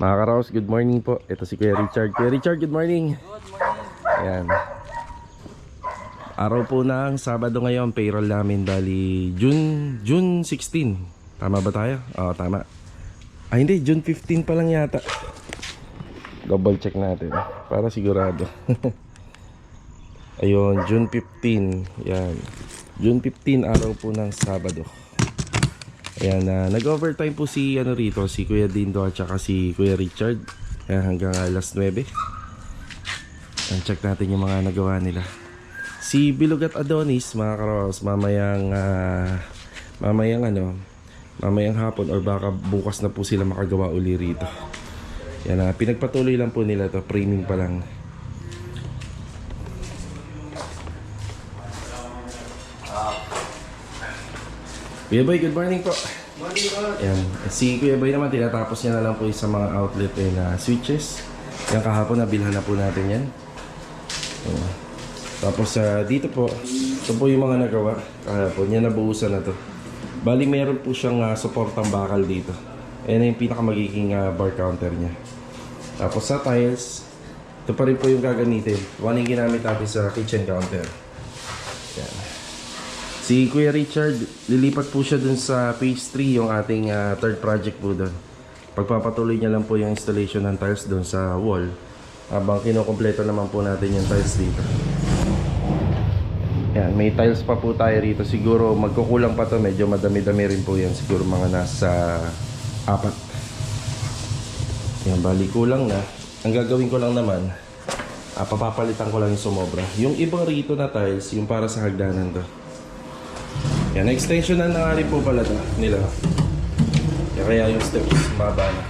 Mga karaos, good morning po. Ito si Kuya Richard. Kuya Richard, good morning. Ayan. Araw po ng Sabado ngayon, payroll namin bali June June 16. Tama ba tayo? Oo, tama. Ah, hindi, June 15 pa lang yata. Double check natin para sigurado. Ayun, June 15. Yan. June 15 araw po ng Sabado. Ayan, na nag-overtime po si ano rito, si Kuya Dindo at saka si Kuya Richard. Ayan, hanggang alas 9. Ayan, check natin yung mga nagawa nila. Si Bilog at Adonis, mga karos, mamayang ah, mamayang ano, mamayang hapon or baka bukas na po sila makagawa uli rito. Yan na, pinagpatuloy lang po nila to, framing pa lang. Kuya Boy, good morning po. Morning po. Yan. Si Kuya Boy naman, tinatapos niya na lang po yung sa mga outlet eh, na switches. Yan kahapon, nabilhan na po natin yan. Ayan. Tapos sa dito po, ito po yung mga nagawa kahapon. Yan nabuhusan na to. Bali, meron po siyang uh, supportang bakal dito. Ayan na yung pinakamagiging ah, bar counter niya. Tapos sa tiles, ito pa rin po yung gagamitin. One yung ginamit natin sa kitchen counter. Si Kuya Richard, lilipat po siya dun sa phase 3, yung ating ah, third project po dun. Pagpapatuloy niya lang po yung installation ng tiles dun sa wall. Habang kinukompleto naman po natin yung tiles dito. Yan, may tiles pa po tayo rito. Siguro magkukulang pa to, medyo madami-dami rin po yan. Siguro mga nasa apat. Yan, bali kulang na. Ang gagawin ko lang naman, ah, papapalitan ko lang yung sumobra. Yung ibang rito na tiles, yung para sa hagdanan to. Yan, extension na nga rin po pala to, nila. Yan, kaya yung steps, maba na.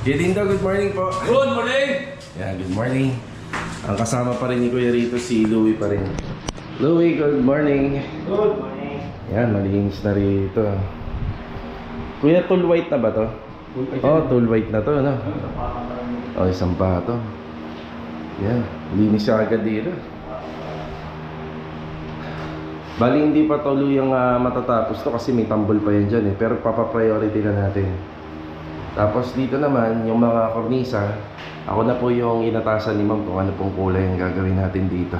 Gedindo, good morning po. Good morning! Yan, good morning. Ang kasama pa rin ni Kuya rito si Louie pa rin. Louie, good morning. Good morning. Yan, malinis na rito. Kuya, tool white na ba to? Oh, tool white na to, no? Oh, isang pa to. Yan, linis siya agad dito. Bali, hindi pa tuluyang uh, matatapos to kasi may tambol pa yan dyan eh. Pero papapriority na natin. Tapos dito naman, yung mga kornisa, ako na po yung inatasan ni ma'am kung ano pong kulay ang gagawin natin dito.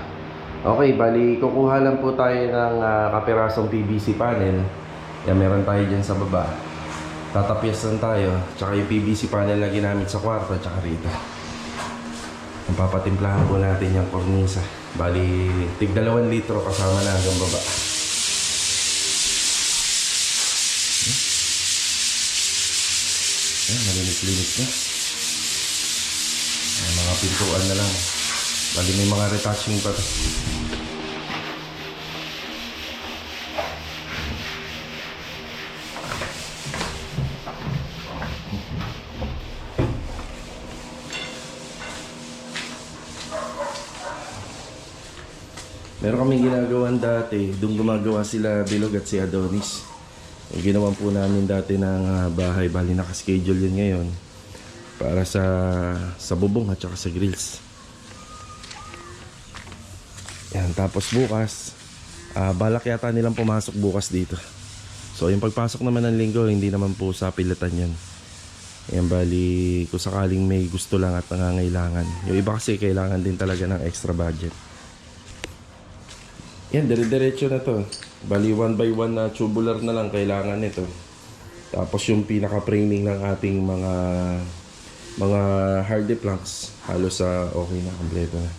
Okay, bali, kukuha lang po tayo ng uh, kapirasong PVC panel. Yan, meron tayo dyan sa baba. Tatapyasan tayo, tsaka yung PVC panel na ginamit sa kwarto, tsaka rito. Papatimplahan po natin yung kornisa. Bali, tig dalawang litro kasama na hanggang baba. Ayan, malinis-linis na. Ayan, mga pintuan na lang. Bali, may mga retouching pa Meron kaming ginagawan dati, doon gumagawa sila Bilog at si Adonis. Yung ginawan po namin dati ng ah, bahay, bali nakaschedule yun ngayon. Para sa sa bubong at saka sa grills. Yan, tapos bukas, ah, balak yata nilang pumasok bukas dito. So yung pagpasok naman ng linggo, hindi naman po sa pilatan yan. Yan bali, kung sakaling may gusto lang at nangangailangan. Yung iba kasi kailangan din talaga ng extra budget. Yan, dire-diretso na to. Bali, one by one na tubular na lang kailangan nito. Tapos yung pinaka-framing ng ating mga mga hardy planks, halos sa okay na, kompleto na.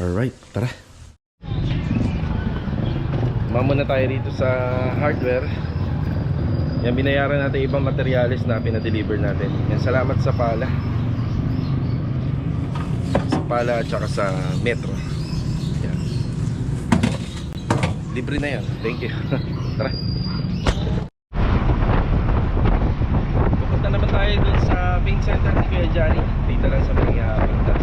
Alright, tara. Mamuna tayo dito sa hardware. Yan, binayaran natin ibang materials na pinadeliver natin. Yan, salamat sa pala sa pala at saka sa metro. Yan. Libre na yan. Thank you. Tara. Pupunta naman tayo dun sa main center ni Kuya Johnny dito lang sa mga uh, pintas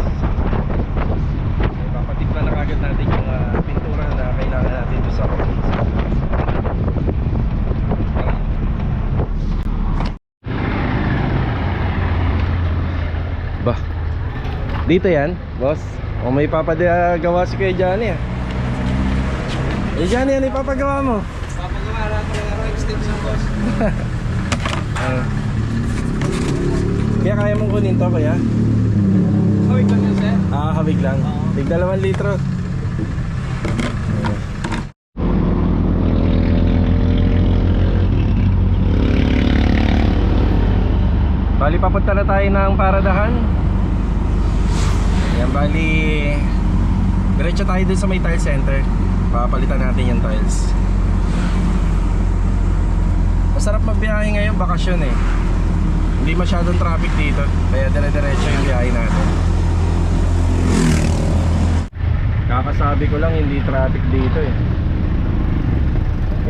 papatipla na kagad natin yung ah, pintura na kailangan natin dun sa office tara Bah, dito yan, boss. O may papagawa si Kuya Johnny ah. Eh Johnny, ano ipapagawa mo? Papagawa natin ng araw extension boss. Ah. kaya kaya mong kunin to, kaya? Kawit lang yan, sir. Ah, hawig lang. Oo. Tig dalawang litro. Bali, papunta na tayo ng paradahan. Yan, bali, diretso tayo dun sa may tile center. Papalitan natin yung tiles. Masarap magbiyahe ngayon, bakasyon eh. Hindi masyadong traffic dito, kaya dire-diretso yung biyahe natin. Kakasabi ko lang hindi traffic dito eh.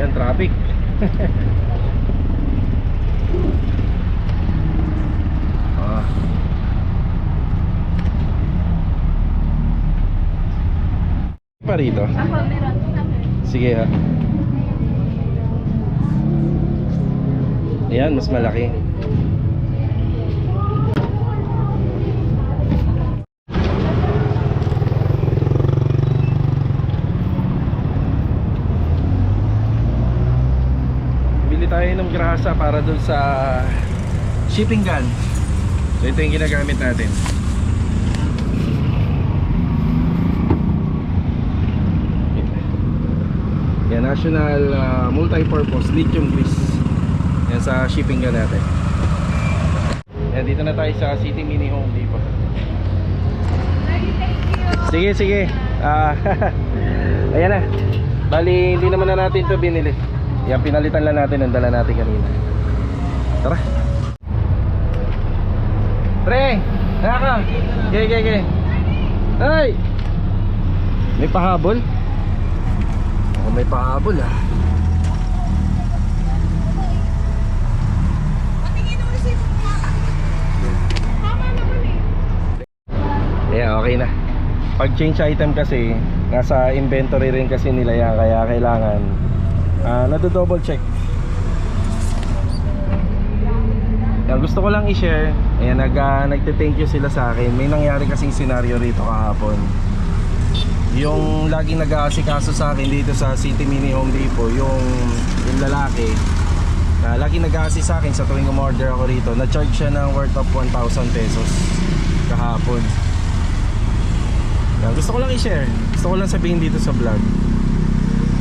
Yan traffic. ah. Pa rito. Ako, meron. Sige ha. Ayan, mas malaki. Bili tayo ng grasa para dun sa shipping gun. So ito yung ginagamit natin. National uh, Multi-Purpose Lithium Grease. Yan sa shipping gun natin. Yan, dito na tayo sa City Mini Home Depot. Sige, sige. Ah, ayan na. Bali, hindi naman na natin to binili. Yan, pinalitan lang natin ang dala natin kanina. Tara. Pre! Kaya ka! Gay, gay, gay. Ay! May pahabol? Ako may pahabol ah. Naman eh. Yeah, okay na. Pag change item kasi, nasa inventory rin kasi nila yan, kaya kailangan ah nado-double check. Yan, gusto ko lang i-share. Ayan, nag, ah, nagte-thank you sila sa akin. May nangyari kasing scenario rito kahapon. Yung laging nag-aasikaso sa akin dito sa City Mini Home Depot, yung, yung lalaki, na laging nag-aasik sa akin sa tuwing umorder ako rito, na-charge siya ng worth of 1,000 pesos kahapon. Yan, gusto ko lang i-share. Gusto ko lang sabihin dito sa vlog.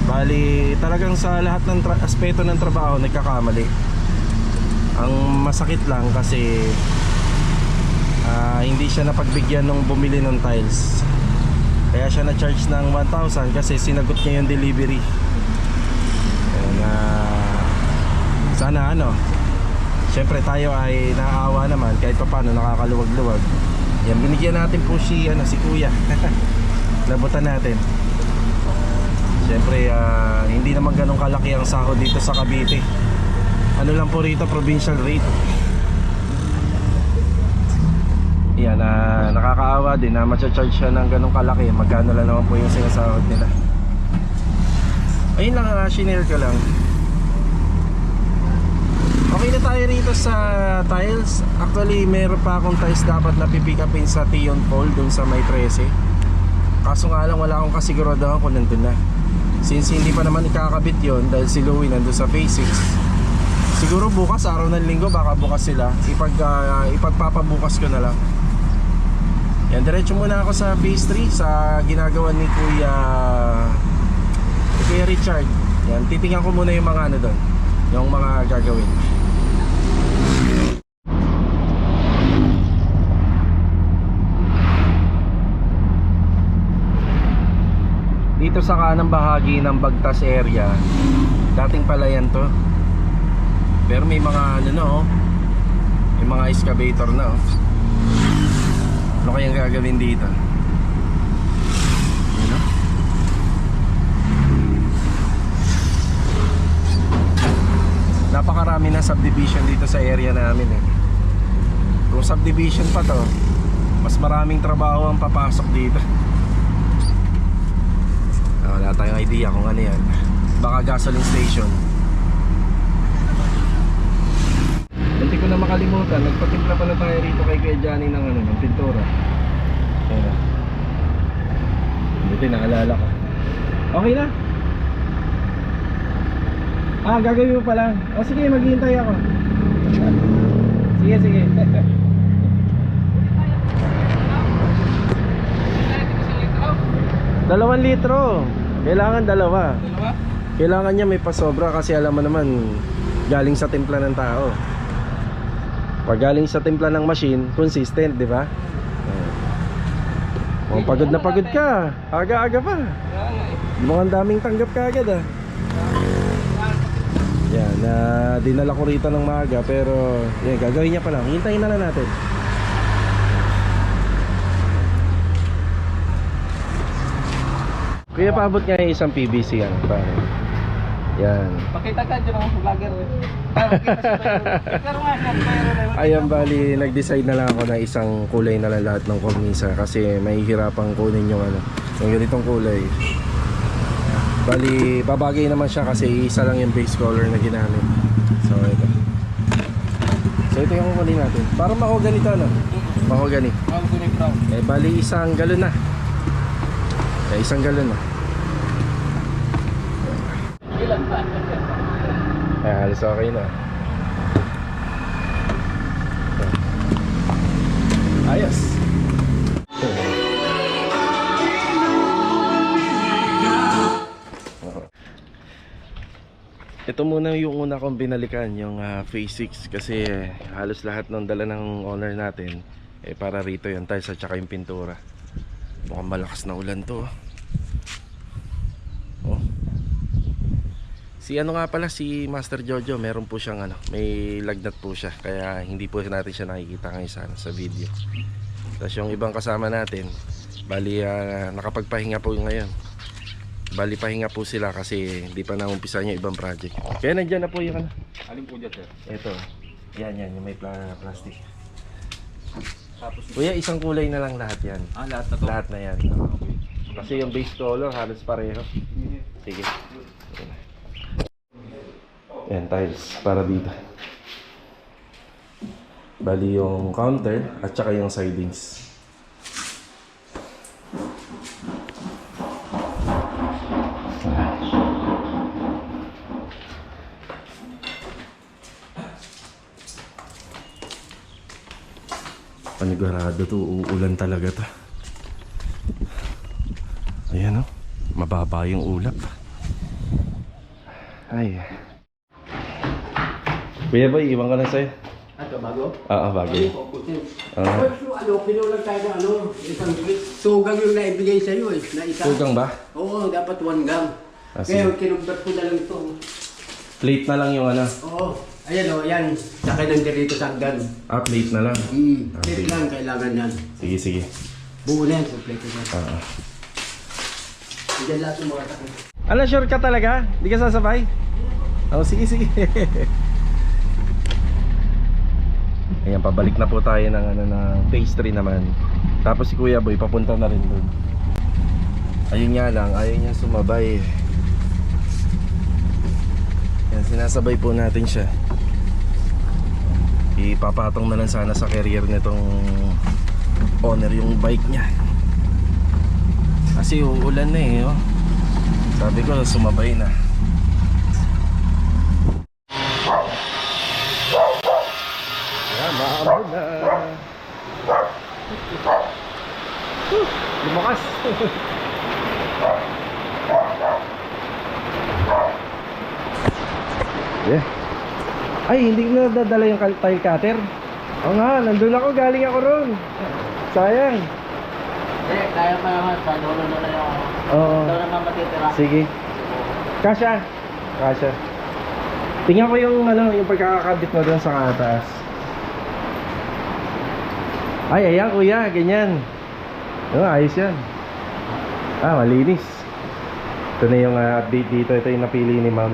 Bali, talagang sa lahat ng aspeto ng trabaho nagkakamali. Ang masakit lang kasi ah, hindi siya napagbigyan nung bumili ng tiles. Kaya siya na-charge ng 1,000 kasi sinagot niya yung delivery. Kaya na sana ano, Siyempre tayo ay naaawa naman kahit pa paano nakakaluwag-luwag. Yan, binigyan natin po si, ano, si Kuya. Labutan natin. Siyempre, ah, hindi naman ganun kalaki ang sahod dito sa Cavite. Ano lang po rito, provincial rate. Yan, na nakakaawa din na matcha-charge siya ng ganun kalaki. Magkano lang naman po yung sinasahod nila. Ayun lang, uh, shinare ko lang. Okay na tayo rito sa tiles. Actually, meron pa akong tiles dapat na pipick upin sa Tion Pole dun sa may 13. Kaso nga lang wala akong kasiguraduhan kung nandun na. Since hindi pa naman ikakabit yon dahil si Louie nandun sa phase 6. Siguro bukas, araw ng linggo, baka bukas sila. Ipag, ah, ipagpapabukas ko na lang. Yan, diretso muna ako sa phase 3 sa ginagawa ni Kuya ni Kuya Richard. Yan, titingnan ko muna yung mga ano doon. Yung mga gagawin. Dito sa kanang bahagi ng Bagtas area, dating palayan to. Pero may mga ano na oh. May mga excavator na oh. Ano kayang gagawin dito? Oh. Napakarami na subdivision dito sa area namin eh. Kung subdivision pa to, mas maraming trabaho ang papasok dito. Ah, wala tayong idea kung ano yan. Baka gasoline station. Hindi ko na makalimutan, nagpatimpla pala tayo rito kay Kuya Johnny ng ano, ng pintura. Ayan. Buti naalala ko. Okay na. Ah, gagawin mo pa lang. O sige, maghihintay ako. Sige, sige. Dalawang litro. Kailangan dalawa. Dalawa? Kailangan niya may pasobra kasi alam mo naman galing sa timpla ng tao. Pag galing sa timpla ng machine, consistent, di ba? Oh, pagod na pagod ka. Aga-aga pa. Mukhang daming tanggap ka agad ah. Yan, na dinala ko rito ng maaga pero yan, gagawin niya pa lang. Hintayin na lang natin. Kuya, paabot nga yung isang PVC yan. Pare. Yan. Pakita ka dyan ang vlogger. Ayan bali, nag-decide na lang ako na isang kulay na lang lahat ng kornisa kasi may hirapang kunin yung ano, yung ganitong kulay. Bali, babagay naman siya kasi isa lang yung base color na ginamit. So, ito. So, ito yung kukunin natin. Para mahogany to, ano? Mahogany. Ang kuning brown. Eh, bali, isang galon na. Eh, isang galon na. Ilan pa? Eh, halos okay na. Ayos. Ito muna yung una kong binalikan, yung ah, Phase 6 kasi eh, halos lahat ng dala ng owner natin eh para rito yung tiles at saka yung pintura. Mukhang malakas na ulan to. Oh. Si ano nga pala si Master Jojo, meron po siyang ano, may lagnat po siya kaya hindi po natin siya nakikita ngayon sa, sa video. Tapos yung ibang kasama natin, bali ah, nakapagpahinga po ngayon. Bali pahinga po sila kasi hindi pa naumpisa yung ibang project. Kaya nandyan na po yung ano. Alin po dyan, sir? Ito. Yan yan, yung may pla- plastic. Tapos, Kuya, isang kulay na lang lahat yan. ah, lahat na to. Lahat na yan. Kasi yung base color halos pareho. Sige. Yan, tiles para dito. Bali yung counter at saka yung sidings. Panigurado to, uulan talaga to. Ayan o, mababa yung ulap. Ay. Kuya boy, iwan ko na sa'yo. Ato bago? Ah, ah, bagay. Ah, So, ano, pinulang tayo ng ano, isang sugang yung naibigay sa iyo eh, na isa. sugang ba? Oo, dapat one gang. Ah, sige. Ngayon, ko na lang ito. Plate na lang yung ano. Oo, ayan o, yan. Sakay ng dito sa hagdan. Ah, plate na lang. Hmm, Ah, plate sige. lang, kailangan yan. Sige, sige. Buo na yan, complete na. Ah, ah. Diyan lahat yung mga takot. Ano, sure ka talaga? Di ka sasabay? Oh, sige, sige. Ayan, pabalik na po tayo ng, ano, ng phase 3 naman. Tapos si Kuya Boy, papunta na rin doon. Ayun nga lang, ayaw niya sumabay. Yan, sinasabay po natin siya. Ipapatong na lang sana sa carrier nitong owner yung bike niya. Kasi uulan na eh, oh. Sabi ko, sumabay na. Na. Huh, lumakas. yeah. Ay, hindi na dadala yung tile cutter. Oo nga, nandun ako, galing ako ron. Sayang. Eh, kaya pa naman, sa dulo na lang ako. Oo. naman matitira. Sige. Kasha. Kasha. Tingnan ko yung ano, yung pagkakakabit mo doon sa kataas. Ay, ayan kuya, ganyan. Oh, ayos yan. Ah, malinis. Ito na yung ah, update dito. Ito yung napili ni ma'am.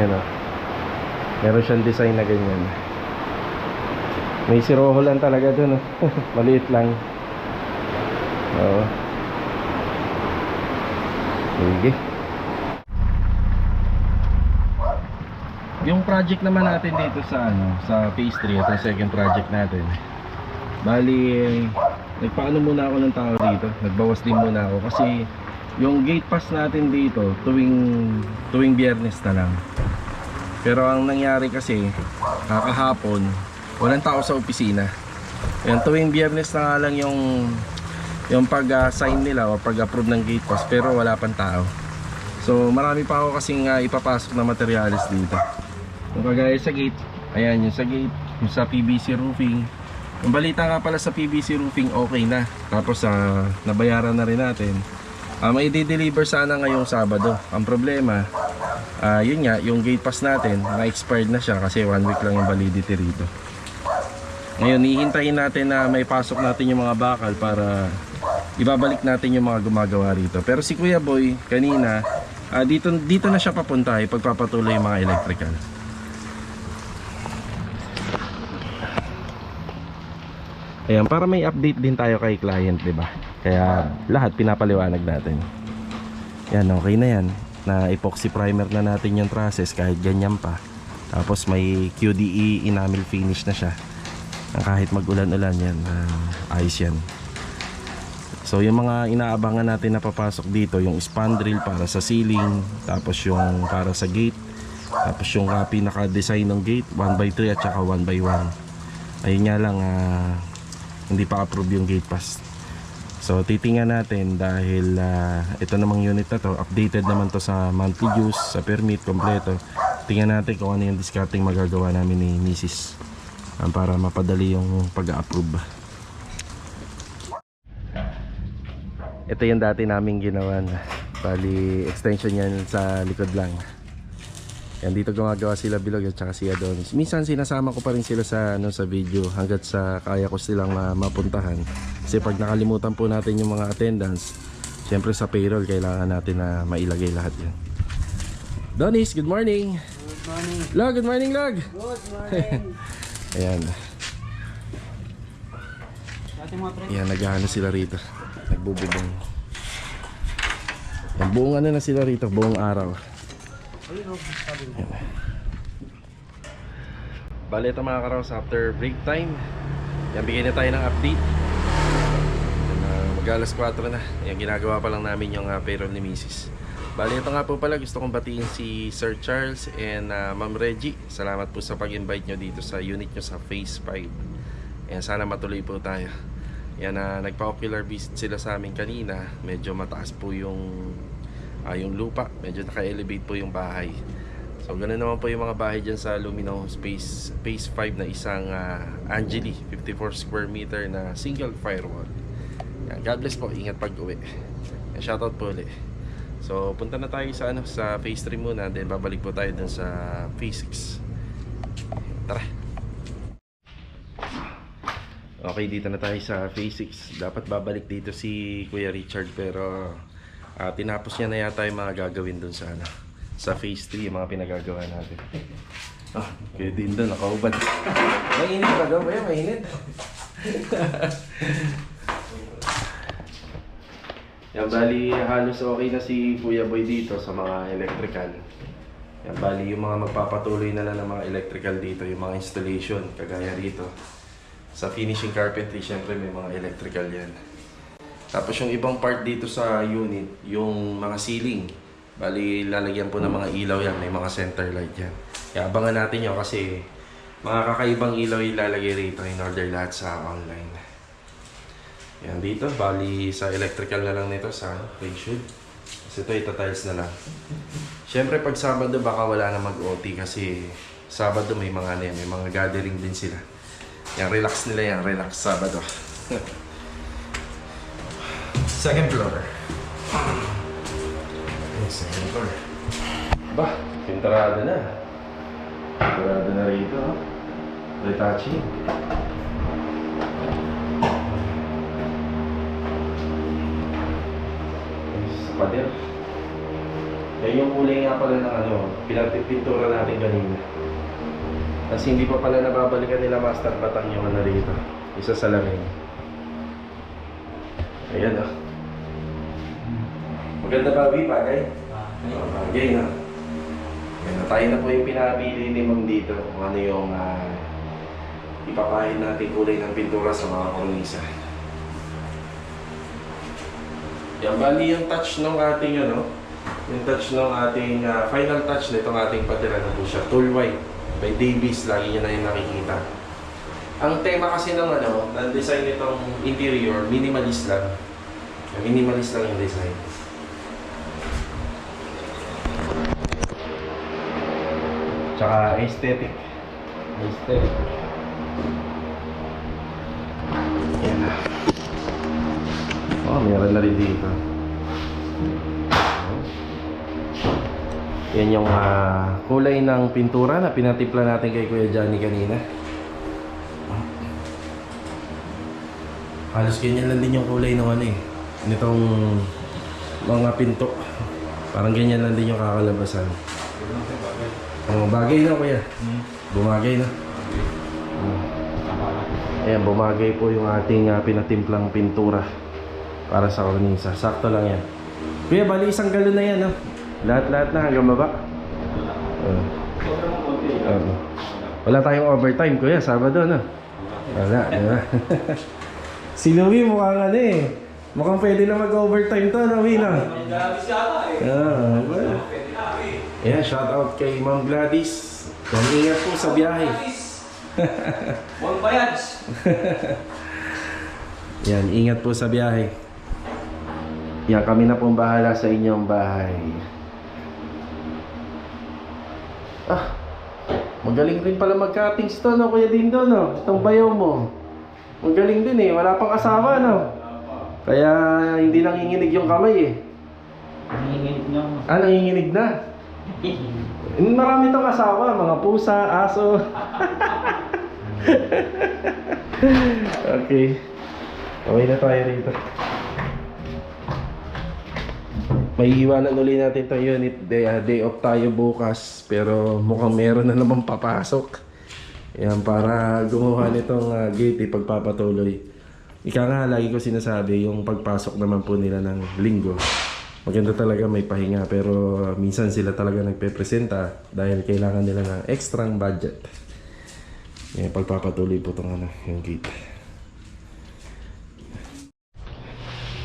Yan oh. Meron siyang design na ganyan. May siroho lang talaga doon. Oh. Maliit lang. Oo. Sige. Yung project naman natin dito sa ano, sa phase 3, ito second project natin. Bali, nagpaano muna ako ng tao dito. Nagbawas din muna ako kasi yung gate pass natin dito tuwing tuwing biyernes na lang. Pero ang nangyari kasi kakahapon walang tao sa opisina. Yan tuwing biyernes na lang yung yung pag-sign nila o pag-approve ng gate pass pero wala pang tao. So marami pa ako kasing uh, ipapasok na materials dito. Yung kagaya sa gate, ayan yung sa gate, yung sa PVC roofing. Yung balita nga pala sa PVC roofing okay na. Tapos sa nabayaran na rin natin. Ah, may deliver sana ngayong Sabado. Ang problema, ah, yun nga, yung gate pass natin, na-expired na siya kasi one week lang yung validity rito. Ngayon, hihintayin natin na may pasok natin yung mga bakal para ibabalik natin yung mga gumagawa rito. Pero si Kuya Boy, kanina, ah, dito, dito na siya papunta, eh, pagpapatuloy yung mga electrical. Ayan, para may update din tayo kay client, di ba? Kaya lahat pinapaliwanag natin. Yan, okay na yan. Na epoxy primer na natin yung trusses kahit ganyan pa. Tapos may QDE enamel finish na siya. Na kahit mag-ulan-ulan yan, ah, ayos yan. So yung mga inaabangan natin na papasok dito, yung spandrel para sa ceiling, tapos yung para sa gate, tapos yung uh, pinaka-design ng gate, 1x3 at saka 1x1. Ayun nga lang, ah, hindi pa approve yung gate pass. So titingnan natin dahil ah, ito namang unit na to, updated naman to sa monthly dues, sa permit, kompleto. Tingnan natin kung ano yung discarding magagawa namin ni Mrs. ah, para mapadali yung pag-approve. Ito yung dati naming ginawa na. Bali, extension yan sa likod lang. Yan dito gumagawa sila Bilog at saka si Adonis. Minsan sinasama ko pa rin sila sa ano sa video hanggat sa kaya ko silang ma- mapuntahan. Kasi pag nakalimutan po natin yung mga attendance, syempre sa payroll kailangan natin na mailagay lahat yan. Donis, good morning. Good morning. Log, good morning, Log. Good morning. Ayan. Ayan, nag sila rito. Nagbububong. Yan, buong ano na sila rito, buong araw. Mo. Bale ito mga karaos after break time Yan bigyan na tayo ng update. Yan, uh, mag alas 4 na. Yan ginagawa pa lang namin yung uh, payroll ni Mrs. Bale ito nga po pala gusto kong batiin si Sir Charles and uh, Ma'am Reggie. Salamat po sa pag-invite nyo dito sa unit nyo sa Phase 5 Yan sana matuloy po tayo. Yan uh, nagpa-ocular visit sila sa amin kanina. Medyo mataas po yung ah, yung lupa Medyo naka-elevate po yung bahay So ganun naman po yung mga bahay dyan sa Lumino Space Phase 5 na isang uh, Angeli 54 square meter na single firewall. Yan, God bless po, ingat pag uwi. Yan, shoutout po ulit. So punta na tayo sa ano sa Phase 3 muna then babalik po tayo dun sa Phase 6. Tara. Okay, dito na tayo sa Phase 6. Dapat babalik dito si Kuya Richard pero ah, tinapos niya na yata yung mga gagawin dun sa ano sa phase 3 yung mga pinagagawa natin. Ah, kaya din doon, nakaubad. Mainit ba daw? Ba mainit? Yan, bali halos okay na si Kuya Boy dito sa mga electrical. Yan, bali yung mga magpapatuloy na lang ng mga electrical dito, yung mga installation, kagaya dito. Sa finishing carpentry, syempre may mga electrical yan. Tapos yung ibang part dito sa unit, yung mga ceiling. Bali, lalagyan po ng mga ilaw yan. May mga center light yan. Kaya abangan natin yun kasi mga kakaibang ilaw ilalagay rito in order lahat sa online. Yan dito, bali sa electrical na lang nito sa ratio. Kasi ito, ita-tiles na lang. Siyempre pag Sabado baka wala na mag-OT kasi Sabado may mga ano may mga gathering din sila. Yan, relax nila yan, relax Sabado. Second floor. Yes, second floor. Ba, pintarada na. Pintarada na rito. Retouching. Sa pader. Yan yung kulay nga pala ng ano, pinagpipintura natin kanina. Kasi hindi pa pala nababalikan nila Master Batang yung ano rito. Isa sa lamin. Ayan ah. Maganda ba, Bi? Bagay? Oh, bagay na. Ayan na, tayo na po yung pinabili ni Ma'am dito kung ano yung uh, ipapahin natin kulay ng pintura sa mga kornisa. Yan, bali yung touch ng ating ano, yung touch ng ating ah, final touch nitong ating patira na po siya. Tool white. By Davies, lagi nyo na yung nakikita. Ang tema kasi ng ano, ng design nitong interior, minimalist lang. Minimalist lang yung design. Tsaka aesthetic. Aesthetic. Yan. Oh, meron na rin dito. Yan yung ah, kulay ng pintura na pinatimpla natin kay Kuya Johnny kanina. Halos ganyan lang din yung kulay ng ano eh. Nitong mga pinto. Parang ganyan lang din yung kakalabasan. Oh, bagay na kuya. Bumagay na. Hmm. Ayan, bumagay po yung ating ah, pinatimplang pintura para sa kornisa. Sakto lang yan. Kuya, bali isang galon na yan, no? Lahat-lahat na hanggang baba. Uh, Oo. Wala tayong overtime, kuya. Sabado, no? Wala, di ba? si Louie mukhang ano eh. Mukhang pwede na mag-overtime to, Louie, no? Ah, well. Yeah, shout out kay Ma'am Gladys. Yan, ingat po sa biyahe. Huwag bayad. Yan, ingat po sa biyahe. Yan, kami na pong bahala sa inyong bahay. Ah, magaling rin pala mag-cuttings to, no, Kuya Dindo, no? Itong bayaw mo. Magaling din eh, wala pang asawa, no? Kaya hindi nanginginig yung kamay eh. Nanginginig niyo. Ah, nanginginig na. Marami tong asawa, mga pusa, aso. okay. Okay na tayo rito. May iwanan uli natin itong unit. Day, ah, day off tayo bukas. Pero mukhang meron na naman papasok. Yan, para gumawa nitong ah, gate eh, pagpapatuloy. Ika nga, lagi ko sinasabi, yung pagpasok naman po nila ng linggo. Maganda talaga may pahinga pero minsan sila talaga nagpe-presenta dahil kailangan nila ng extrang budget. Yan, pagpapatuloy po itong ano, yung gate.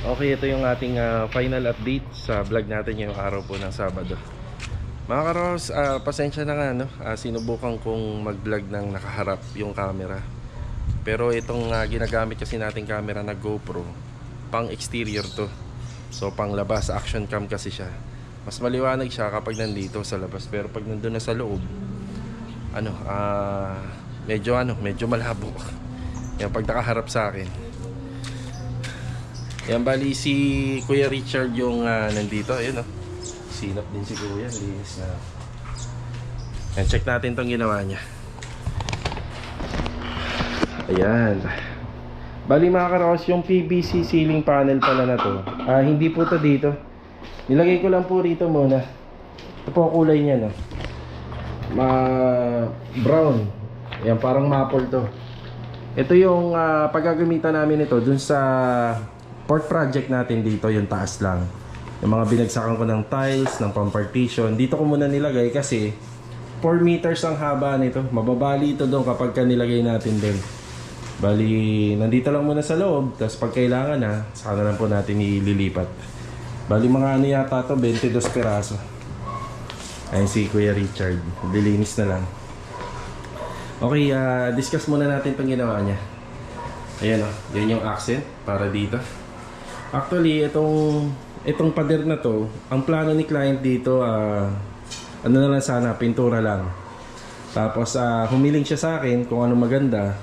Okay, ito yung ating ah, final update sa vlog natin yung araw po ng Sabado. Mga karos, ah, pasensya na nga, no? Ah, sinubukan kong mag-vlog ng nakaharap yung camera. Pero itong ah, ginagamit kasi nating camera na GoPro, pang exterior to. So pang labas, action cam kasi siya. Mas maliwanag siya kapag nandito sa labas. Pero pag nandun na sa loob, ano, ah, medyo ano, medyo malabo. Yan, pag nakaharap sa akin. Yan, bali si Kuya Richard yung ah, nandito. Ayun, oh. Sinap din si Kuya. Linis na. Yan, check natin tong ginawa niya. Ayan. Bali mga karos, yung PVC ceiling panel pala na to. Ah, hindi po to dito. Nilagay ko lang po rito muna. Ito po kulay niya, no. Ma brown. Ayan, parang maple to. Ito yung ah, paggagamitan namin ito dun sa port project natin dito, yung taas lang. Yung mga binagsakan ko ng tiles, ng pang partition. Dito ko muna nilagay kasi 4 meters ang haba nito. Mababali ito doon kapag ka nilagay natin din. Bali, nandito lang muna sa loob. Tapos pag kailangan na, saka na lang po natin ililipat. Bali, mga ano yata to 22 peraso. Ayun si Kuya Richard. Dilinis na lang. Okay, ah, discuss muna natin itong ginawa niya. Ayan o, yan yung accent para dito. Actually, itong itong pader na to, ang plano ni client dito, ah, ano na lang sana, pintura lang. Tapos ah, humiling siya sa akin kung ano maganda.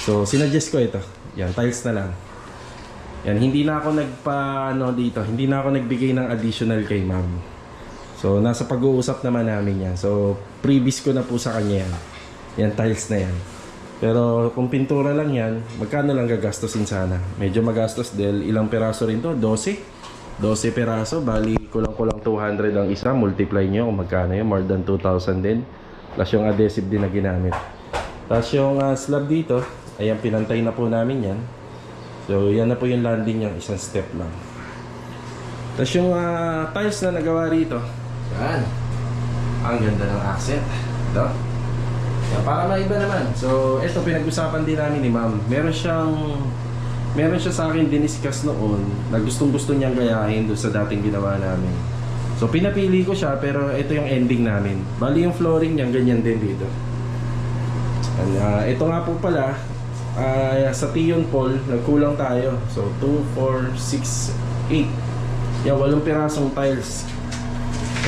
So, sinuggest ko ito. Yan, tiles na lang. Yan, hindi na ako nagpa ano dito, hindi na ako nagbigay ng additional kay ma'am. So, nasa pag-uusap naman namin yan. So, previous ko na po sa kanya yan. Yan, tiles na yan. Pero kung pintura lang yan, magkano lang gagastosin sana? Medyo magastos dahil ilang peraso rin to? 12? 12 peraso, bali kulang-kulang 200 ang isa. Multiply nyo kung magkano yun, more than 2,000 din. Plus yung adhesive din na ginamit. Tapos yung ah, slab dito, ayan pinantay na po namin yan. So yan na po yung landing niya, isang step lang. Tapos yung ah, tiles na nagawa rito, yan. Ang ganda ng accent. Ito. Yan, para maiba naman. So, ito pinag-usapan din namin ni ma'am. Meron siyang meron siya sa akin diniscuss noon na gustong gusto niyang gayahin doon sa dating ginawa namin. So pinapili ko siya pero ito yung ending namin. Bali yung flooring niya ganyan din dito. And, ah, ito nga po pala, ah, sa Tion Paul, nagkulang tayo. So 2, 4, 6, 8. Yan, walong pirasong tiles.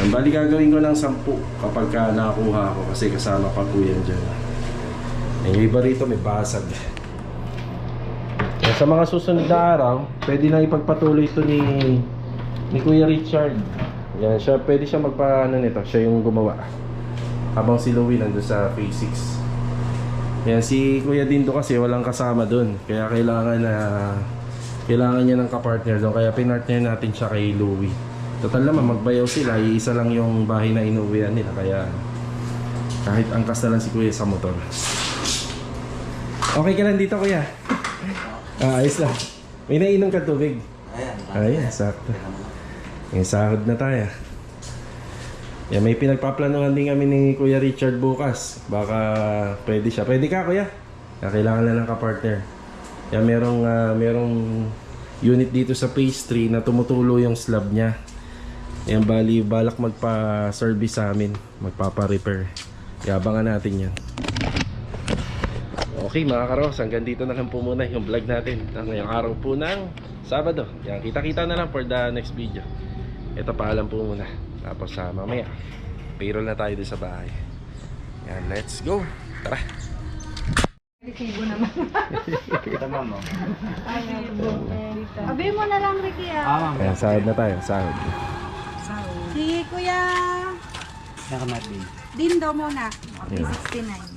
Yan, bali gagawin ko ng 10 kapag ka nakakuha ako kasi kasama pa po yan dyan. Yan, yung iba rito may basag. Sa mga susunod na araw, pwede na ipagpatuloy ito ni ni Kuya Richard. Yan, siya, pwede siya magpa, ano nito, siya yung gumawa. Habang si Louie nandun sa phase 6. Yan, si Kuya Dindo kasi walang kasama dun. Kaya kailangan na kailangan niya ng kapartner doon. Kaya pinartner natin siya kay Louie. Total naman, magbayaw sila. Iisa lang yung bahay na inuwian nila. Kaya kahit angkas na lang si Kuya sa motor. Okay ka lang dito, Kuya? Ah, ayos lang. May nainom ka tubig. Ayan, sakto. Yung sahod na tayo. Yan, may pinagpaplanuhan din kami ni Kuya Richard bukas. Baka pwede siya. Pwede ka, Kuya? Kaya kailangan na ng kapartner. Yan, merong, ah, merong unit dito sa 3 na tumutulo yung slab niya. Yan, bali, balak magpa-service sa amin. Magpapa-repair. Kaya abangan natin yan. Okay mga karos, hanggang dito na lang po muna yung vlog natin ng ngayong araw po ng Sabado. Yan, kita-kita na lang for the next video. Ito paalam po muna. Tapos sa mamaya, payroll na tayo din sa bahay. Yan, let's go. Tara. Resibo naman. Tama mo. Abi mo na lang, Ricky, ah. Ah. Ayan, sahod na tayo. Sahod. Si Kuya Nakamat din. Dindo muna. Yeah. 69.